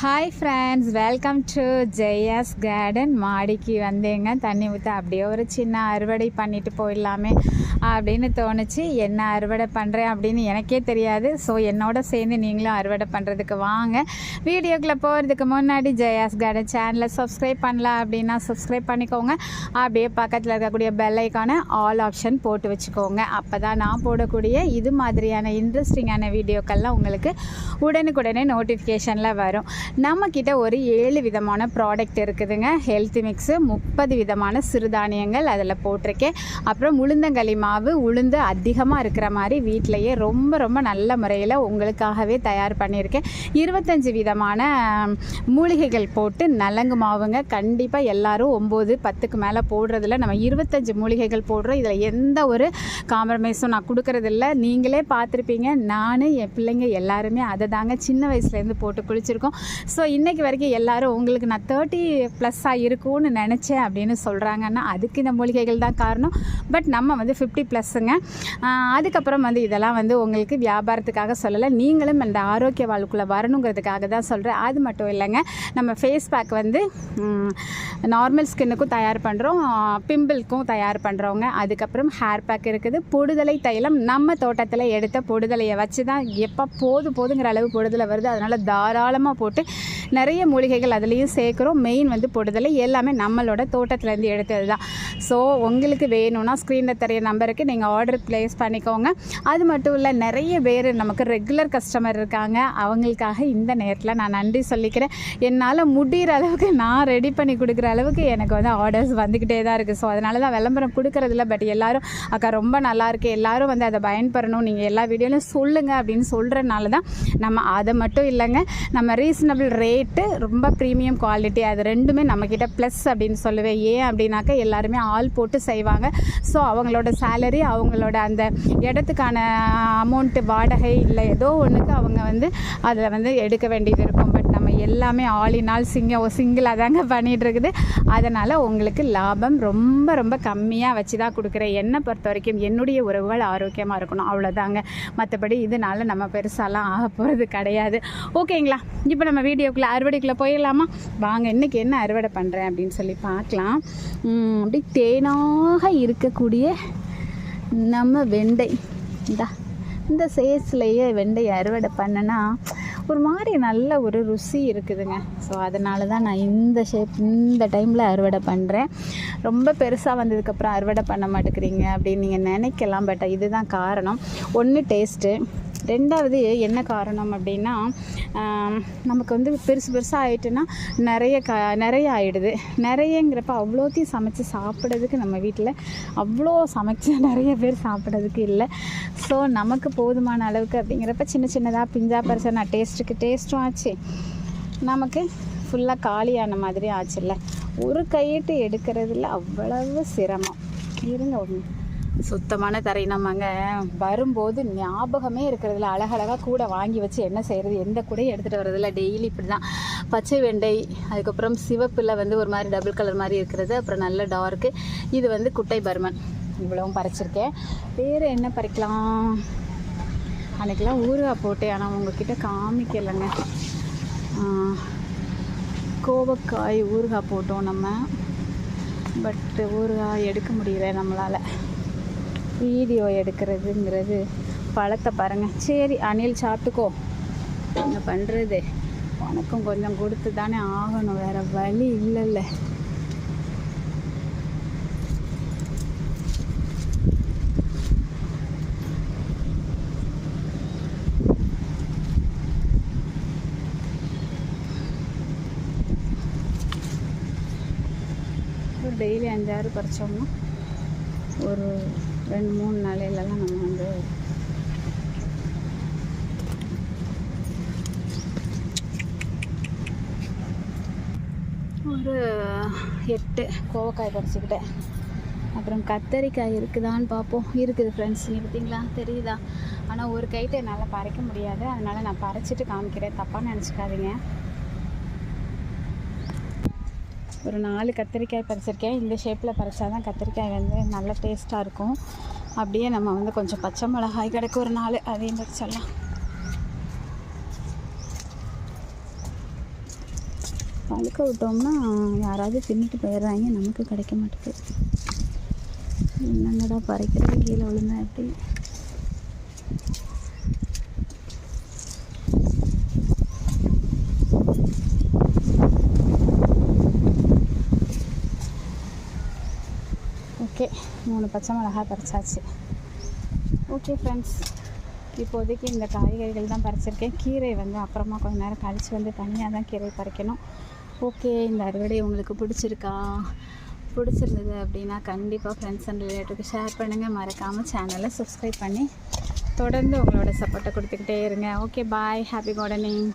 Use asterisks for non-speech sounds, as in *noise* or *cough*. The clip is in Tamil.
Hi friends welcome to Jaya's garden மாடிக்கு வந்தேங்க. தண்ணி ஊற்ற அப்படியே ஒரு சின்ன அறுவடை பண்ணிட்டு போயிடலாமே அப்படின்னு தோணுச்சு. என்ன அறுவடை பண்ணுறேன் அப்படின்னு எனக்கே தெரியாது. ஸோ என்னோட சேர்ந்து நீங்களும் அறுவடை பண்ணுறதுக்கு வாங்க. வீடியோக்குள்ளே போகிறதுக்கு முன்னாடி ஜெயாஸ் கார்டன் சேனலை சப்ஸ்கிரைப் பண்ணலாம் அப்படின்னா சப்ஸ்கிரைப் பண்ணிக்கோங்க. அப்படியே பக்கத்தில் இருக்கக்கூடிய பெல் ஐக்கான ஆல் ஆப்ஷன் போட்டு வச்சுக்கோங்க. அப்போ தான் நான் போடக்கூடிய இது மாதிரியான இன்ட்ரெஸ்டிங்கான வீடியோக்கள்லாம் உங்களுக்கு உடனுக்குடனே நோட்டிஃபிகேஷனில் வரும். நம்மக்கிட்ட ஒரு ஏழு விதமான ப்ராடக்ட் இருக்குதுங்க. ஹெல்த் மிக்ஸு முப்பது விதமான சிறுதானியங்கள் அதில் போட்டிருக்கேன். அப்புறம் உளுந்தங்களி மாவு உளுந்து அதிகமாக இருக்கிற மாதிரி வீட்டிலையே ரொம்ப ரொம்ப நல்ல முறையில் உங்களுக்காகவே தயார் பண்ணியிருக்கேன். இருபத்தஞ்சி விதமான மூலிகைகள் போட்டு நலங்கு மாவுங்க. கண்டிப்பாக எல்லாரும் ஒம்பது பத்துக்கு மேலே போடுறதில்ல நம்ம இருபத்தஞ்சி மூலிகைகள் போடுறோம். இதில் எந்த ஒரு காம்ப்ரமைஸும் நான் கொடுக்கறதில்ல. நீங்களே பார்த்துருப்பீங்க. நான் என் பிள்ளைங்க எல்லாருமே அதை தாங்க சின்ன வயசுலேருந்து போட்டு குளிச்சிருக்கோம். ஸோ இன்றைக்கி வரைக்கும் எல்லாரும் உங்களுக்கு நான் தேர்ட்டி ப்ளஸ்ஸாக இருக்கும்னு நினச்சேன் அப்படின்னு சொல்கிறாங்கன்னா அதுக்கு இந்த மூலிகைகள் தான் காரணம். பட் நம்ம வந்து ஃபிஃப்டி ப்ளஸ்ஸுங்க அதுக்கப்புறம் வந்து இதெல்லாம் வந்து உங்களுக்கு வியாபாரத்துக்காக சொல்லலை. நீங்களும் இந்த ஆரோக்கிய வாழ்க்குள்ளே வரணுங்கிறதுக்காக தான் சொல்கிறேன் அது மட்டும் இல்லைங்க. நம்ம ஃபேஸ் பேக் வந்து நார்மல் ஸ்கின்னுக்கும் தயார் பண்ணுறோம் பிம்பிள்க்கும் தயார் பண்ணுறவங்க அதுக்கப்புறம் ஹேர் பேக் இருக்குது. பொடுதலை தைலம் நம்ம தோட்டத்தில் எடுத்த பொடுதலையை வச்சு தான் எப்போ போதும் போதுங்கிற அளவு பொடுதலை வருது. அதனால் தாராளமாக போட்டு நிறைய மூலிகைகள் அதுலேயும் சேர்க்குறோம். மெயின் வந்து போடுதலை எல்லாமே நம்மளோட தோட்டத்துலேருந்து எடுத்தது தான் ஸோ உங்களுக்கு வேணும்னா ஸ்க்ரீனில் தெரிய நம்பருக்கு நீங்கள் ஆர்டர் ப்ளேஸ் பண்ணிக்கோங்க. அது மட்டும் இல்லை நிறைய பேர் நமக்கு ரெகுலர் கஸ்டமர் இருக்காங்க. அவங்களுக்காக இந்த நேரத்தில் நான் நன்றி சொல்லிக்கிறேன். என்னால் முடிகிற அளவுக்கு நான் ரெடி பண்ணி கொடுக்குற அளவுக்கு எனக்கு வந்து ஆர்டர்ஸ் வந்துக்கிட்டே தான் இருக்குது ஸோ அதனால தான் விளம்பரம் கொடுக்குறதில்ல பட் எல்லாரும் அக்கா ரொம்ப நல்லாயிருக்கு எல்லோரும் எல்லாரும் வந்து அதை பயன்பெறணும். நீங்கள் எல்லா வீடியோலையும் சொல்லுங்கள் அப்படின்னு சொல்கிறனால தான் நம்ம அதை மட்டும் இல்லைங்க. நம்ம ரீசனபிள் ரேட்டு ரொம்ப ப்ரீமியம் குவாலிட்டி அது ரெண்டுமே நம்மக்கிட்ட ப்ளஸ் அப்படின்னு சொல்லுவேன் ஏன் அப்படின்னாக்கா எல்லாருமே ஆள் போட்டு செய்வாங்க. ஸோ அவங்களோட சேலரி அவங்களோட அந்த இடத்துக்கான அமௌண்ட்டு வாடகை இல்லை ஏதோ ஒன்றுக்கு அவங்க வந்து அதில் வந்து எடுக்க வேண்டியது இருக்கும். எல்லாமே ஆல் இன் ஆல் சிங்க சிங்கிளாக தாங்க பண்ணிகிட்ருக்குது அதனால் உங்களுக்கு லாபம் ரொம்ப ரொம்ப கம்மியாக வச்சு தான் கொடுக்குறேன். என்னை பொறுத்த வரைக்கும் என்னுடைய உறவுகள் ஆரோக்கியமாக இருக்கணும். அவ்வளோதாங்க மற்றபடி இதனால நம்ம பெருசாலாம் ஆக போகிறது கிடையாது. ஓகேங்களா? இப்போ நம்ம வீடியோக்குள்ளே அறுவடைக்குள்ளே போயிடலாமா? வாங்க இன்றைக்கி என்ன அறுவடை பண்ணுறேன் அப்படின்னு சொல்லி பார்க்கலாம். அப்படி தேனாக இருக்கக்கூடிய நம்ம வெண்டை. இந்தா இந்த சேஸ்லேயே வெண்டையை அறுவடை பண்ணனா ஒரு மாதிரி நல்ல ஒரு ருசி இருக்குதுங்க. ஸோ அதனால தான் நான் இந்த ஷேப் இந்த டைமில் அறுவடை பண்ணுறேன் ரொம்ப பெருசாக வந்ததுக்கப்புறம் அறுவடை பண்ண மாட்டேங்கிறீங்க அப்படின்னு நீங்கள் நினைக்கலாம். பட் இதுதான் காரணம். ஒன்று டேஸ்ட்டு ரெண்டாவது என்ன காரணம் அப்படின்னா நமக்கு வந்து பெருசு பெருசாக ஆகிட்டுன்னா நிறைய க நிறைய ஆகிடுது நிறையங்கிறப்ப அவ்வளோத்தையும் சமைச்சு சாப்பிட்றதுக்கு நம்ம வீட்டில் அவ்வளோ சமைச்சு *laughs* நிறைய பேர் சாப்பிட்றதுக்கு இல்லை. ஸோ நமக்கு போதுமான அளவுக்கு அப்படிங்கிறப்ப சின்ன சின்னதாக பிஞ்சா பரிசா நான் டேஸ்ட்டுக்கு டேஸ்ட்டும் ஆச்சு. நமக்கு ஃபுல்லாக காலியான மாதிரி ஆச்சுல்ல. ஒரு கையிட்டு எடுக்கிறதுல அவ்வளவு சிரமம். இருங்க ஒன்று சுத்தமான தரை. நம்மங்க வரும்போது ஞாபகமே இருக்கிறதுல அழகழகாக கூட வாங்கி வச்சு என்ன செய்கிறது எந்த கூடையும் எடுத்துகிட்டு வரதில்ல டெய்லி இப்படி தான் பச்சை வெண்டை அதுக்கப்புறம் சிவப்பில் வந்து ஒரு மாதிரி டபுள் கலர் மாதிரி இருக்கிறது அப்புறம் நல்ல டார்க்கு இது வந்து குட்டை பர்மன். இவ்வளவும் பறிச்சிருக்கேன். வேறு என்ன பறிக்கலாம்? அன்றைக்கெலாம் ஊறுகாய் போட்டேன் ஆனால் உங்ககிட்ட காமிக்கலைங்க. கோவக்காய் ஊறுகாய் போட்டோம் நம்ம. பட்டு ஊறுகாய் எடுக்க முடியல நம்மளால். வீடியோ எடுக்கிறதுங்கிறது பழத்தை பாருங்கள் சரி அணில் சாப்பிட்டுக்கோ. என்ன பண்ணுறது உனக்கும் கொஞ்சம் கொடுத்து தானே ஆகணும். வேறு வழி இல்லைல்ல. டெய்லி அஞ்சாறு பறிச்சோம்னா ஒரு ரெண்டு மூணு நாளையிலலாம் நம்ம வந்து ஒரு எட்டு கோவக்காய் பறிச்சுக்கிட்டேன். அப்புறம் கத்தரிக்காய் இருக்குதான்னு பார்ப்போம். இருக்குது ஃப்ரெண்ட்ஸ் நீ பார்த்தீங்களா? தெரியுதா? ஆனால் ஒரு கைட்டு என்னால் பறிக்க முடியாது. அதனால் நான் பறிச்சிட்டு காமிக்கிறேன். தப்பாக நினச்சிக்காதீங்க. ஒரு நாலு கத்திரிக்காய் பறிச்சிருக்கேன். இந்த ஷேப்பில் பறிச்சா தான் கத்திரிக்காய் வந்து நல்ல டேஸ்ட்டாக இருக்கும். அப்படியே நம்ம வந்து கொஞ்சம் பச்சை மிளகாய் கிடக்கு ஒரு நாலு அதையும் பறிச்சிடலாம். பழுக்க விட்டோம்னா யாராவது தின்னுட்டு போயிடுறாங்க. நமக்கு கிடைக்க மாட்டேங்குது. என்னங்கடா பறிக்கிறது? கீழே விழுந்தா எப்படி ஓகே மூணு பச்சை மிளகா பறிச்சாச்சு. ஓகே ஃப்ரெண்ட்ஸ் இப்போதைக்கு இந்த காய்கறிகள் தான் பறிச்சிருக்கேன். கீரை வந்து அப்புறமா கொஞ்ச நேரம் கழித்து வந்து தனியாக தான் கீரை பறிக்கணும். ஓகே இந்த அறுவடை உங்களுக்கு பிடிச்சிருக்கா? பிடிச்சிருந்தது அப்படின்னா கண்டிப்பாக ஃப்ரெண்ட்ஸ் அண்ட் ரிலேட்டிவ்க்கு ஷேர் பண்ணுங்கள் மறக்காமல் சேனலை சப்ஸ்கிரைப் பண்ணி தொடர்ந்து உங்களோட சப்போர்ட்டை கொடுத்துக்கிட்டே இருங்க. Okay bye happy gardening